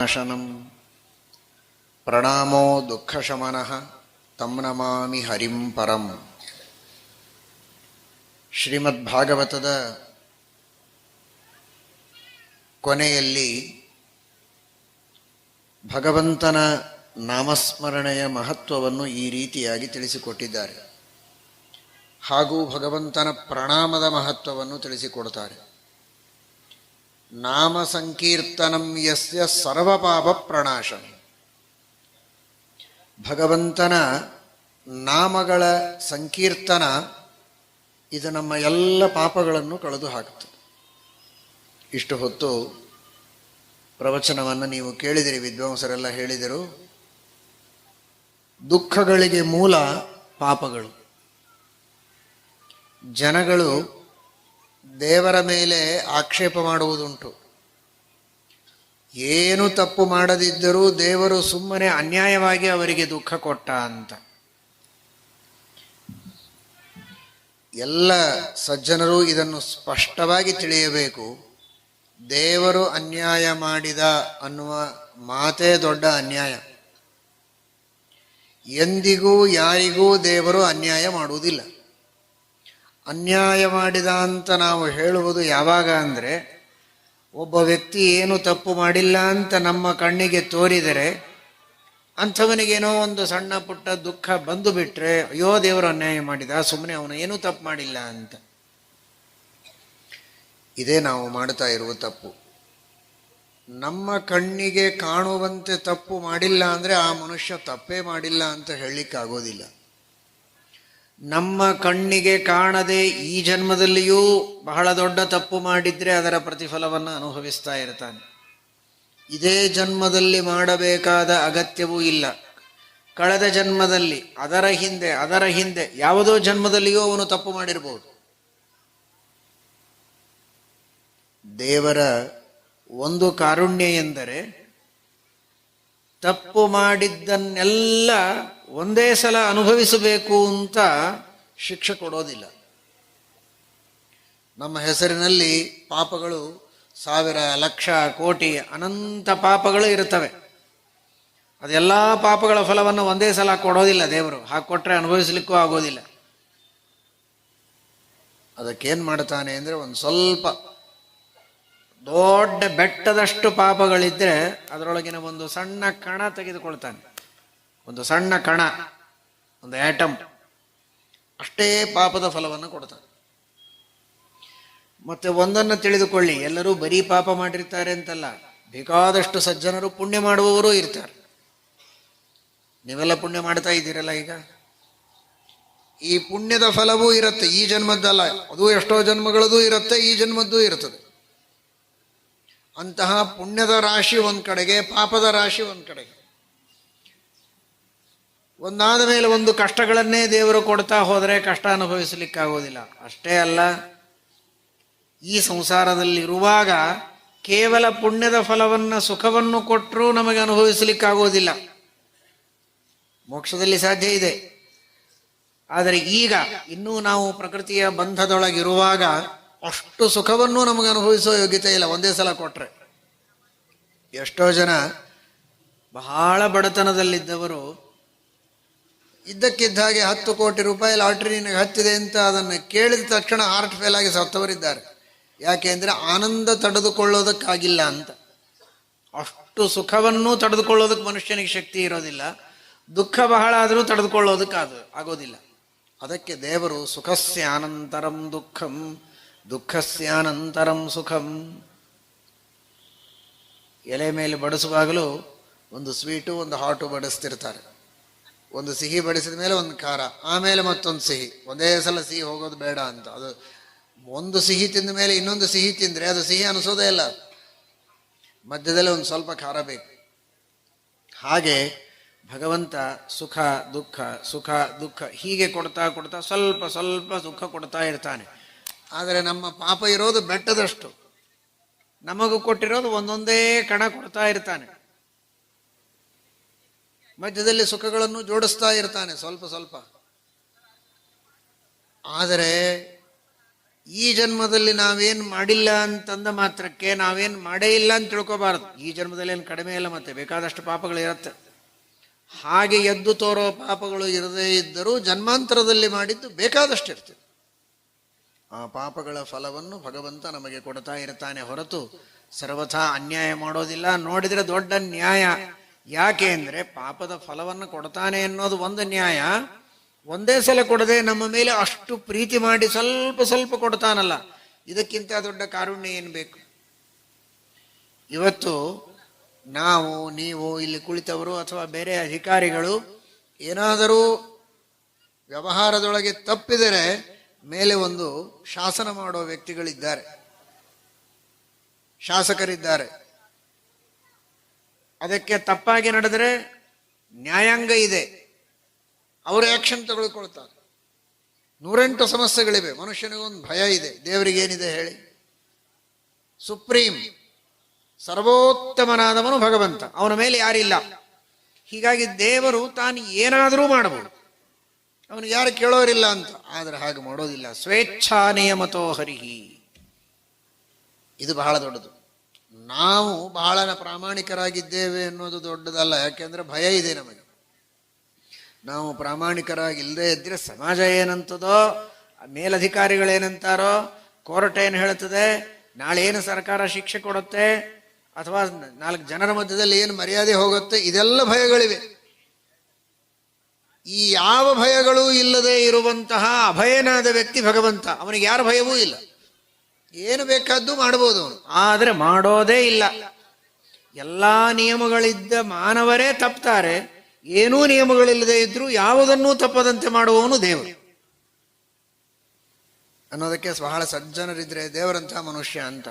ನಾಶನಂ ಪ್ರಣಾಮೋ ದುಃಖಶಮನಃ ತಂ ನಮಾಮಿ ಹರಿಂ ಪರಂ. ಶ್ರೀಮದ್ ಭಾಗವತದ ಕೊನೆಯಲ್ಲಿ ಭಗವಂತನ ನಾಮಸ್ಮರಣೆಯ ಮಹತ್ವವನ್ನು ಈ ರೀತಿಯಾಗಿ ತಿಳಿಸಿಕೊಟ್ಟಿದ್ದಾರೆ. ಹಾಗೂ ಭಗವಂತನ ಪ್ರಣಾಮದ ಮಹತ್ವವನ್ನು ತಿಳಿಸಿಕೊಡ್ತಾರೆ. ನಾಮ ಸಂಕೀರ್ತನಂ ಯಸ್ಯ ಸರ್ವಪಾಪ ಪ್ರಣಾಶಂ ಭಗವಂತನ ನಾಮಗಳ ಸಂಕೀರ್ತನ ಇದು ನಮ್ಮ ಎಲ್ಲ ಪಾಪಗಳನ್ನು ಕಳೆದು ಹಾಕುತ್ತದೆ ಇಷ್ಟು ಹೊತ್ತು ಪ್ರವಚನವನ್ನು ನೀವು ಕೇಳಿದಿರಿ, ವಿದ್ವಾಂಸರೆಲ್ಲ ಹೇಳಿದರು. ದುಃಖಗಳಿಗೆ ಮೂಲ ಪಾಪಗಳು. ಜನಗಳು ದೇವರ ಮೇಲೆ ಆಕ್ಷೇಪ ಮಾಡುವುದುಂಟು. ಏನು ತಪ್ಪು ಮಾಡದಿದ್ದರೂ ದೇವರು ಸುಮ್ಮನೆ ಅನ್ಯಾಯವಾಗಿ ಅವರಿಗೆ ದುಃಖ ಕೊಟ್ಟ ಅಂತ. ಎಲ್ಲ ಸಜ್ಜನರು ಇದನ್ನು ಸ್ಪಷ್ಟವಾಗಿ ತಿಳಿಯಬೇಕು. ದೇವರು ಅನ್ಯಾಯ ಮಾಡಿದ ಅನ್ನುವ ಮಾತೇ ದೊಡ್ಡ ಅನ್ಯಾಯ. ಎಂದಿಗೂ ಯಾರಿಗೂ ದೇವರು ಅನ್ಯಾಯ ಮಾಡುವುದಿಲ್ಲ. ಅನ್ಯಾಯ ಮಾಡಿದ ಅಂತ ನಾವು ಹೇಳುವುದು ಯಾವಾಗ ಅಂದರೆ, ಒಬ್ಬ ವ್ಯಕ್ತಿ ಏನು ತಪ್ಪು ಮಾಡಿಲ್ಲ ಅಂತ ನಮ್ಮ ಕಣ್ಣಿಗೆ ತೋರಿದರೆ ಅಂಥವನಿಗೇನೋ ಒಂದು ಸಣ್ಣ ಪುಟ್ಟ ದುಃಖ ಬಂದು ಬಿಟ್ಟರೆ ಅಯ್ಯೋ ದೇವರು ಅನ್ಯಾಯ ಮಾಡಿದ ಸುಮ್ಮನೆ ಅವನು ಏನೂ ತಪ್ಪು ಮಾಡಿಲ್ಲ ಅಂತ. ಇದೇ ನಾವು ಮಾಡ್ತಾ ಇರುವ ತಪ್ಪು. ನಮ್ಮ ಕಣ್ಣಿಗೆ ಕಾಣುವಂತೆ ತಪ್ಪು ಮಾಡಿಲ್ಲ ಅಂದರೆ ಆ ಮನುಷ್ಯ ತಪ್ಪೇ ಮಾಡಿಲ್ಲ ಅಂತ ಹೇಳಲಿಕ್ಕಾಗೋದಿಲ್ಲ. ನಮ್ಮ ಕಣ್ಣಿಗೆ ಕಾಣದೆ ಈ ಜನ್ಮದಲ್ಲಿಯೂ ಬಹಳ ದೊಡ್ಡ ತಪ್ಪು ಮಾಡಿದ್ರೆ ಅದರ ಪ್ರತಿಫಲವನ್ನು ಅನುಭವಿಸ್ತಾ ಇರ್ತಾನೆ. ಇದೇ ಜನ್ಮದಲ್ಲಿ ಮಾಡಬೇಕಾದ ಅಗತ್ಯವೂ ಇಲ್ಲ. ಕಳೆದ ಜನ್ಮದಲ್ಲಿ, ಅದರ ಹಿಂದೆ ಅದರ ಹಿಂದೆ, ಯಾವುದೋ ಜನ್ಮದಲ್ಲಿಯೂ ಅವನು ತಪ್ಪು ಮಾಡಿರಬಹುದು ದೇವರ ಒಂದು ಕಾರುಣ್ಯ ಎಂದರೆ, ತಪ್ಪು ಮಾಡಿದ್ದನ್ನೆಲ್ಲ ಒಂದೇ ಸಲ ಅನುಭವಿಸಬೇಕು ಅಂತ ಶಿಕ್ಷೆ ಕೊಡೋದಿಲ್ಲ. ನಮ್ಮ ಹೆಸರಿನಲ್ಲಿ ಪಾಪಗಳು ಸಾವಿರ, ಲಕ್ಷ, ಕೋಟಿ ಅನಂತ ಪಾಪಗಳು ಇರುತ್ತವೆ. ಅದೆಲ್ಲ ಪಾಪಗಳ ಫಲವನ್ನು ಒಂದೇ ಸಲ ಕೊಡೋದಿಲ್ಲ ದೇವರು. ಹಾಕೊಟ್ರೆ ಅನುಭವಿಸ್ಲಿಕ್ಕೂ ಆಗೋದಿಲ್ಲ. ಅದಕ್ಕೇನು ಮಾಡ್ತಾನೆ ಅಂದರೆ ಒಂದು ಸ್ವಲ್ಪ ದೊಡ್ಡ ಬೆಟ್ಟದಷ್ಟು ಪಾಪಗಳಿದ್ದರೆ ಅದರೊಳಗಿನ ಒಂದು ಸಣ್ಣ ಕಣ ತೆಗೆದುಕೊಳ್ತಾನೆ. ಒಂದು ಸಣ್ಣ ಕಣ, ಒಂದು ಆಟಮ್ ಅಷ್ಟೇ ಪಾಪದ ಫಲವನ್ನು ಕೊಡ್ತಾನೆ ಮತ್ತೆ ಒಂದನ್ನು ತಿಳಿದುಕೊಳ್ಳಿ, ಎಲ್ಲರೂ ಬರೀ ಪಾಪ ಮಾಡಿರ್ತಾರೆ ಅಂತಲ್ಲ, ಬೇಕಾದಷ್ಟು ಸಜ್ಜನರು ಪುಣ್ಯ ಮಾಡುವವರು ಇರ್ತಾರೆ. ನೀವೆಲ್ಲ ಪುಣ್ಯ ಮಾಡ್ತಾ ಇದ್ದೀರಲ್ಲ ಈಗ? ಈ ಪುಣ್ಯದ ಫಲವೂ ಇರುತ್ತೆ, ಈ ಜನ್ಮದ್ದಲ್ಲ, ಅದು ಎಷ್ಟೋ ಜನ್ಮಗಳದು ಇರುತ್ತೆ, ಈ ಜನ್ಮದ್ದು ಇರ್ತದೆ. ಅಂತಹ ಪುಣ್ಯದ ರಾಶಿ ಒಂದು ಕಡೆಗೆ, ಪಾಪದ ರಾಶಿ ಒಂದು ಕಡೆಗೆ. ಒಂದಾದ ಮೇಲೆ ಒಂದು ಕಷ್ಟಗಳನ್ನೇ ದೇವರು ಕೊಡ್ತಾ ಹೋದರೆ ಕಷ್ಟ ಅನುಭವಿಸಲಿಕ್ಕಾಗೋದಿಲ್ಲ. ಅಷ್ಟೇ ಅಲ್ಲ, ಈ ಸಂಸಾರದಲ್ಲಿರುವಾಗ ಕೇವಲ ಪುಣ್ಯದ ಫಲವನ್ನು, ಸುಖವನ್ನು ಕೊಟ್ಟರೂ ನಮಗೆ ಅನುಭವಿಸಲಿಕ್ಕಾಗೋದಿಲ್ಲ. ಮೋಕ್ಷದಲ್ಲಿ ಸಾಧ್ಯ ಇದೆ. ಆದರೆ ಈಗ ಇನ್ನೂ ನಾವು ಪ್ರಕೃತಿಯ ಬಂಧದೊಳಗಿರುವಾಗ ಅಷ್ಟು ಸುಖವನ್ನು ನಮಗೆ ಅನುಭವಿಸೋ ಯೋಗ್ಯತೆ ಇಲ್ಲ. ಒಂದೇ ಸಲ ಕೊಟ್ಟರೆ ಎಷ್ಟೋ ಜನ ಬಹಳ ಬಡತನದಲ್ಲಿದ್ದವರು ಇದ್ದಕ್ಕಿದ್ದ ಹಾಗೆ ಹತ್ತು ಕೋಟಿ ರೂಪಾಯಿ ಲಾಟ್ರಿ ನಿನಗೆ ಹತ್ತಿದೆ ಅಂತ ಅದನ್ನು ಕೇಳಿದ ತಕ್ಷಣ ಹಾರ್ಟ್ ಫೇಲ್ ಆಗಿ ಸತ್ತವರಿದ್ದಾರೆ. ಯಾಕೆ ಅಂದರೆ ಆನಂದ ತಡೆದುಕೊಳ್ಳೋದಕ್ಕಾಗಿಲ್ಲ ಅಂತ. ಅಷ್ಟು ಸುಖವನ್ನು ತಡೆದುಕೊಳ್ಳೋದಕ್ಕೆ ಮನುಷ್ಯನಿಗೆ ಶಕ್ತಿ ಇರೋದಿಲ್ಲ. ದುಃಖ ಬಹಳ ಆದರೂ ಅದು ಆಗೋದಿಲ್ಲ. ಅದಕ್ಕೆ ದೇವರು ಸುಖಸ್ಯಾನಂತರಂ ದುಃಖಂ ದುಃಖಸ್ಯಾನಂತರಂ ಸುಖಂ. ಎಲೆ ಮೇಲೆ ಬಡಿಸುವಾಗಲೂ ಒಂದು ಸ್ವೀಟು, ಒಂದು ಹಾಟು ಬಡಿಸ್ತಿರ್ತಾರೆ. ಒಂದು ಸಿಹಿ ಬಡಿಸಿದ ಮೇಲೆ ಒಂದು ಖಾರ, ಆಮೇಲೆ ಮತ್ತೊಂದು ಸಿಹಿ. ಒಂದೇ ಸಲ ಸಿಹಿ ಹೋಗೋದು ಬೇಡ ಅಂತ. ಅದು ಒಂದು ಸಿಹಿ ತಿಂದ ಮೇಲೆ ಇನ್ನೊಂದು ಸಿಹಿ ತಿಂದರೆ ಅದು ಸಿಹಿ ಅನಿಸೋದೇ ಇಲ್ಲ. ಮಧ್ಯದಲ್ಲಿ ಒಂದು ಸ್ವಲ್ಪ ಖಾರ ಬೇಕು. ಹಾಗೆ ಭಗವಂತ ಸುಖ, ದುಃಖ ಸುಖ, ದುಃಖ ಹೀಗೆ ಕೊಡ್ತಾ ಕೊಡ್ತಾ ಸ್ವಲ್ಪ ಸ್ವಲ್ಪ ಸುಖ ಕೊಡ್ತಾ ಇರ್ತಾನೆ. ಆದರೆ ನಮ್ಮ ಪಾಪ ಇರೋದು ಬೆಟ್ಟದಷ್ಟು. ನಮಗೂ ಕೊಟ್ಟಿರೋದು ಒಂದೊಂದೇ ಕಣ ಕೊಡ್ತಾ ಇರ್ತಾನೆ. ಮಧ್ಯದಲ್ಲಿ ಸುಖಗಳನ್ನು ಜೋಡಿಸ್ತಾ ಇರ್ತಾನೆ ಸ್ವಲ್ಪ ಸ್ವಲ್ಪ. ಆದರೆ ಈ ಜನ್ಮದಲ್ಲಿ ನಾವೇನು ಮಾಡಿಲ್ಲ ಅಂತಂದ ಮಾತ್ರಕ್ಕೆ ನಾವೇನು ಮಾಡೇ ಇಲ್ಲ ಅಂತ ತಿಳ್ಕೋಬಾರದು. ಈ ಜನ್ಮದಲ್ಲಿ ಏನು ಕಡಿಮೆ ಇಲ್ಲ ಮತ್ತೆ, ಬೇಕಾದಷ್ಟು ಪಾಪಗಳು ಇರುತ್ತೆ. ಹಾಗೆ ಎದ್ದು ತೋರೋ ಪಾಪಗಳು ಇರದೇ ಇದ್ದರೂ ಜನ್ಮಾಂತರದಲ್ಲಿ ಮಾಡಿದ್ದು ಬೇಕಾದಷ್ಟು ಇರ್ತದೆ ಆ ಪಾಪಗಳ ಫಲವನ್ನು ಭಗವಂತ ನಮಗೆ ಕೊಡ್ತಾ ಇರ್ತಾನೆ ಹೊರತು ಸರ್ವಥಾ ಅನ್ಯಾಯ ಮಾಡೋದಿಲ್ಲ. ನೋಡಿದ್ರೆ ದೊಡ್ಡ ನ್ಯಾಯ. ಯಾಕೆ ಅಂದರೆ ಪಾಪದ ಫಲವನ್ನು ಕೊಡ್ತಾನೆ ಅನ್ನೋದು ಒಂದು ನ್ಯಾಯ. ಒಂದೇ ಸಲ ಕೊಡದೆ ನಮ್ಮ ಮೇಲೆ ಅಷ್ಟು ಪ್ರೀತಿ ಮಾಡಿ ಸ್ವಲ್ಪ ಸ್ವಲ್ಪ ಕೊಡ್ತಾನಲ್ಲ. ಇದಕ್ಕಿಂತ ದೊಡ್ಡ ಕಾರುಣ್ಯ ಏನು ಬೇಕು? ಇವತ್ತು ನಾವು, ನೀವು, ಇಲ್ಲಿ ಕುಳಿತವರು ಅಥವಾ ಬೇರೆ ಅಧಿಕಾರಿಗಳು ಏನಾದರೂ ವ್ಯವಹಾರದೊಳಗೆ ತಪ್ಪಿದರೆ ಮೇಲೆ ಒಂದು ಶಾಸನ ಮಾಡುವ ವ್ಯಕ್ತಿಗಳಿದ್ದಾರೆ. ಶಾಸಕರಿದ್ದಾರೆ. ಅದಕ್ಕೆ ತಪ್ಪಾಗಿ ನಡೆದರೆ ನ್ಯಾಯಾಂಗ ಇದೆ. ಅವರು ಆಕ್ಷನ್ ತಗೊಳ್ಕೊಳ್ತಾರೆ. ನೂರೆಂಟು ಸಮಸ್ಯೆಗಳಿವೆ. ಮನುಷ್ಯನಿಗೊಂದು ಭಯ ಇದೆ. ದೇವರಿಗೇನಿದೆ ಹೇಳಿ? ಸುಪ್ರೀಂ. ಸರ್ವೋತ್ತಮನಾದವನು ಭಗವಂತ. ಅವನ ಮೇಲೆ ಯಾರಿಲ್ಲ. ಹೀಗಾಗಿ ದೇವರು ತಾನು ಏನಾದರೂ ಮಾಡಬಹುದು. ಅವನಿಗೆ ಯಾರು ಕೇಳೋರಿಲ್ಲ ಅಂತ. ಆದರೆ ಹಾಗೆ ಮಾಡೋದಿಲ್ಲ. ಸ್ವೇಚ್ಛಾ ನಿಯಮತೋ ಹರಿಹಿ. ಇದು ಬಹಳ ದೊಡ್ಡದು. ನಾವು ಬಹಳ ಪ್ರಾಮಾಣಿಕರಾಗಿದ್ದೇವೆ ಅನ್ನೋದು ದೊಡ್ಡದಲ್ಲ, ಯಾಕೆಂದ್ರೆ ಭಯ ಇದೆ ನಮಗೆ. ನಾವು ಪ್ರಾಮಾಣಿಕರಾಗಿ ಇಲ್ಲದೆ ಇದ್ರೆ ಸಮಾಜ ಏನಂತದೋ, ಮೇಲಧಿಕಾರಿಗಳೇನಂತಾರೋ, ಕೋರ್ಟ್ ಏನು ಹೇಳ್ತದೆ, ನಾಳೆ ಏನು ಸರ್ಕಾರ ಶಿಕ್ಷೆ ಕೊಡುತ್ತೆ, ಅಥವಾ ನಾಲ್ಕು ಜನರ ಮಧ್ಯದಲ್ಲಿ ಏನು ಮರ್ಯಾದೆ ಹೋಗುತ್ತೆ, ಇದೆಲ್ಲ ಭಯಗಳಿವೆ. ಈ ಯಾವ ಭಯಗಳೂ ಇಲ್ಲದೆ ಇರುವಂತಹ ಅಭಯನಾದ ವ್ಯಕ್ತಿ ಭಗವಂತ, ಅವನಿಗೆ ಯಾರ ಭಯವೂ ಇಲ್ಲ. ಏನು ಬೇಕಾದ್ದು ಮಾಡಬಹುದು ಅವನು. ಆದರೆ ಮಾಡೋದೇ ಇಲ್ಲ. ಎಲ್ಲಾ ನಿಯಮಗಳಿದ್ದ ಮಾನವರೇ ತಪ್ತಾರೆ. ಏನೂ ನಿಯಮಗಳಿಲ್ಲದೆ ಇದ್ರೂ ಯಾವುದನ್ನೂ ತಪ್ಪದಂತೆ ಮಾಡುವವನು ದೇವರು. ಅನ್ನೋದಕ್ಕೆ ಬಹಳ ಸಜ್ಜನರಿದ್ರೆ ದೇವರಂಥ ಮನುಷ್ಯ ಅಂತ.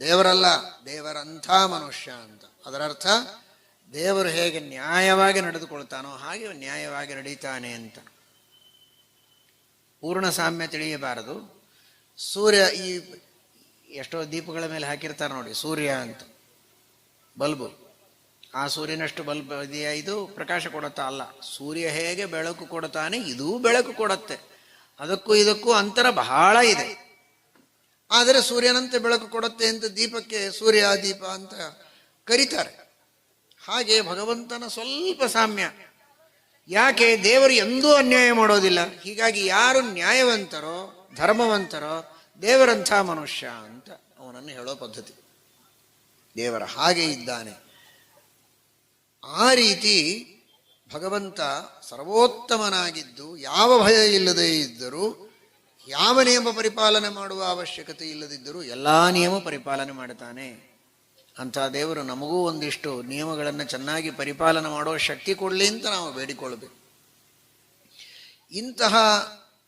ದೇವರಲ್ಲ ದೇವರಂಥ ಮನುಷ್ಯ ಅಂತ. ಅದರರ್ಥ ದೇವರು ಹೇಗೆ ನ್ಯಾಯವಾಗಿ ನಡೆದುಕೊಳ್ತಾನೋ ಹಾಗೆ ನ್ಯಾಯವಾಗಿ ನಡೀತಾನೆ ಅಂತ. ಪೂರ್ಣ ಸಾಮ್ಯ ತಿಳಿಯಬಾರದು. ಸೂರ್ಯ ಈ ಎಷ್ಟೋ ದೀಪಗಳ ಮೇಲೆ ಹಾಕಿರ್ತಾರೆ ನೋಡಿ, ಸೂರ್ಯ ಅಂತ. ಬಲ್ಬು. ಆ ಸೂರ್ಯನಷ್ಟು ಬಲ್ಬ್ ಇದೆಯಾ ಇದು? ಪ್ರಕಾಶ ಕೊಡುತ್ತಾ ಅಲ್ಲ. ಸೂರ್ಯ ಹೇಗೆ ಬೆಳಕು ಕೊಡುತ್ತಾನೆ, ಇದೂ ಬೆಳಕು ಕೊಡುತ್ತೆ. ಅದಕ್ಕೂ ಇದಕ್ಕೂ ಅಂತರ ಬಹಳ ಇದೆ. ಆದರೆ ಸೂರ್ಯನಂತೆ ಬೆಳಕು ಕೊಡುತ್ತೆ ಅಂತ ದೀಪಕ್ಕೆ ಸೂರ್ಯ ದೀಪ ಅಂತ ಕರೀತಾರೆ. ಹಾಗೆ ಭಗವಂತನ ಸ್ವಲ್ಪ ಸಾಮ್ಯ ಯಾಕೆ ದೇವರು ಎಂದೂ ಅನ್ಯಾಯ ಮಾಡೋದಿಲ್ಲ? ಹೀಗಾಗಿ ಯಾರು ನ್ಯಾಯವಂತರೋ, ಧರ್ಮವಂತರೋ, ದೇವರಂಥ ಮನುಷ್ಯ ಅಂತ ಅವನನ್ನು ಹೇಳೋ ಪದ್ಧತಿ. ದೇವರ ಹಾಗೆ ಇದ್ದಾನೆ. ಆ ರೀತಿ ಭಗವಂತ ಸರ್ವೋತ್ತಮನಾಗಿದ್ದು ಯಾವ ಭಯ ಇಲ್ಲದೆ ಇದ್ದರೂ, ಯಾವ ನಿಯಮ ಪರಿಪಾಲನೆ ಮಾಡುವ ಅವಶ್ಯಕತೆ ಇಲ್ಲದಿದ್ದರೂ ಎಲ್ಲ ನಿಯಮ ಪರಿಪಾಲನೆ ಮಾಡುತ್ತಾನೆ ಅಂಥ ದೇವರು ನಮಗೂ ಒಂದಿಷ್ಟು ನಿಯಮಗಳನ್ನು ಚೆನ್ನಾಗಿ ಪರಿಪಾಲನೆ ಮಾಡೋ ಶಕ್ತಿ ಕೊಡಲಿ ಅಂತ ನಾವು ಬೇಡಿಕೊಳ್ಬೇಕು. ಇಂತಹ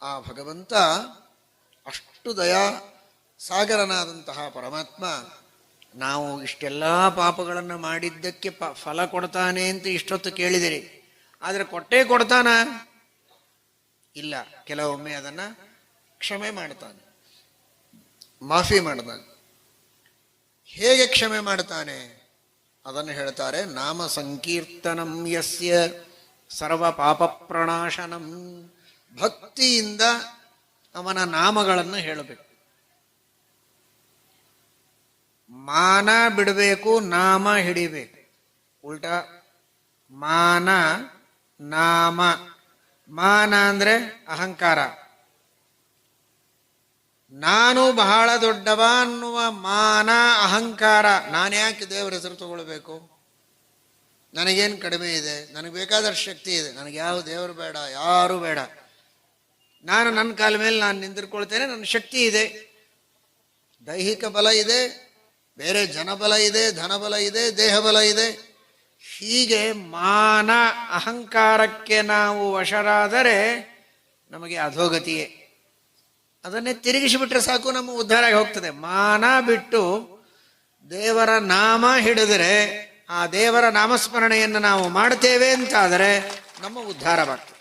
ಆ ಭಗವಂತ ಅಷ್ಟು ದಯಾ ಸಾಗರನಾದಂತಹ ಪರಮಾತ್ಮ ನಾವು ಇಷ್ಟೆಲ್ಲ ಪಾಪಗಳನ್ನು ಮಾಡಿದ್ದಕ್ಕೆ ಪ, ಫಲ ಕೊಡ್ತಾನೆ ಅಂತ ಇಷ್ಟೊತ್ತು ಕೇಳಿದಿರಿ. ಆದರೆ ಕೊಟ್ಟೇ ಕೊಡ್ತಾನ? ಇಲ್ಲ. ಕೆಲವೊಮ್ಮೆ ಅದನ್ನು ಕ್ಷಮೆ ಮಾಡ್ತಾನೆ. ಮಾಫಿ ಮಾಡ್ತಾನೆ ಹೇಗೆ ಕ್ಷಮೆ ಮಾಡ್ತಾನೆ? ಅದನ್ನು ಹೇಳ್ತಾರೆ, ನಾಮ ಸಂಕೀರ್ತನಂ ಯಸ್ಯ ಸರ್ವ ಪಾಪ ಪ್ರಣಾಶನಂ. ಭಕ್ತಿಯಿಂದ ಅವನ ನಾಮಗಳನ್ನು ಹೇಳಬೇಕು. ಮಾನ ಬಿಡಬೇಕು, ನಾಮ ಹಿಡಿಬೇಕು. ಉಲ್ಟ, ಮಾನ, ನಾಮ. ಮಾನ ಅಂದ್ರೆ ಅಹಂಕಾರ. ನಾನು ಬಹಳ ದೊಡ್ಡವ ಅನ್ನುವ ಮಾನ ಅಹಂಕಾರ ನಾನ್ಯಾಕೆ ದೇವರ ಹೆಸರು ತಗೊಳ್ಬೇಕು? ನನಗೇನು ಕಡಿಮೆ ಇದೆ? ನನಗೆ ಬೇಕಾದಷ್ಟು ಶಕ್ತಿ ಇದೆ. ನನಗೆ ಯಾವ ದೇವರು ಬೇಡ, ಯಾರು ಬೇಡ. ನಾನು ನನ್ನ ಕಾಲ ಮೇಲೆ ನಾನು ನಿಂತಿರ್ಕೊಳ್ತೇನೆ ನನ್ನ ಶಕ್ತಿ ಇದೆ. ದೈಹಿಕ ಬಲ ಇದೆ, ಬೇರೆ ಜನಬಲ ಇದೆ, ಧನಬಲ ಇದೆ, ದೇಹಬಲ ಇದೆ. ಹೀಗೆ ಮಾನ ಅಹಂಕಾರಕ್ಕೆ ನಾವು ವಶರಾದರೆ ನಮಗೆ ಅಧೋಗತಿಯೇ. ಅದನ್ನೇ ತಿರುಗಿಸಿಬಿಟ್ರೆ ಸಾಕು, ನಮ್ಮ ಉದ್ಧಾರ ಆಗಿ ಹೋಗ್ತದೆ. ಮಾನ ಬಿಟ್ಟು ದೇವರ ನಾಮ ಹಿಡಿದರೆ ಆ ದೇವರ ನಾಮಸ್ಮರಣೆಯನ್ನು ನಾವು ಮಾಡ್ತೇವೆ ಅಂತಾದರೆ ನಮ್ಮ ಉದ್ಧಾರವಾಗ್ತದೆ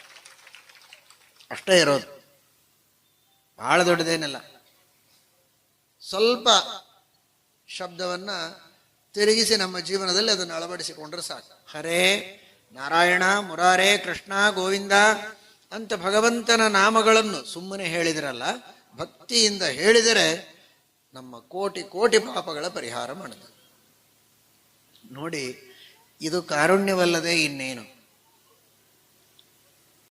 ಅಷ್ಟೇ ಇರೋದು. ಬಹಳ ದೊಡ್ಡದೇನಲ್ಲ. ಸ್ವಲ್ಪ ಶಬ್ದವನ್ನ ತಿರುಗಿಸಿ ನಮ್ಮ ಜೀವನದಲ್ಲಿ ಅದನ್ನು ಅಳವಡಿಸಿಕೊಂಡ್ರೆ ಸಾಕು. ಹರೇ ನಾರಾಯಣ, ಮುರಾರೇ ಕೃಷ್ಣ, ಗೋವಿಂದ ಅಂತ ಭಗವಂತನ ನಾಮಗಳನ್ನು ಸುಮ್ಮನೆ ಹೇಳಿದ್ರಲ್ಲ ಭಕ್ತಿಯಿಂದ ಹೇಳಿದರೆ ನಮ್ಮ ಕೋಟಿ ಕೋಟಿ ಪಾಪಗಳ ಪರಿಹಾರ ಮಾಡಿದ ನೋಡಿ ಇದು ಕಾರುಣ್ಯವಲ್ಲದೆ ಇನ್ನೇನು?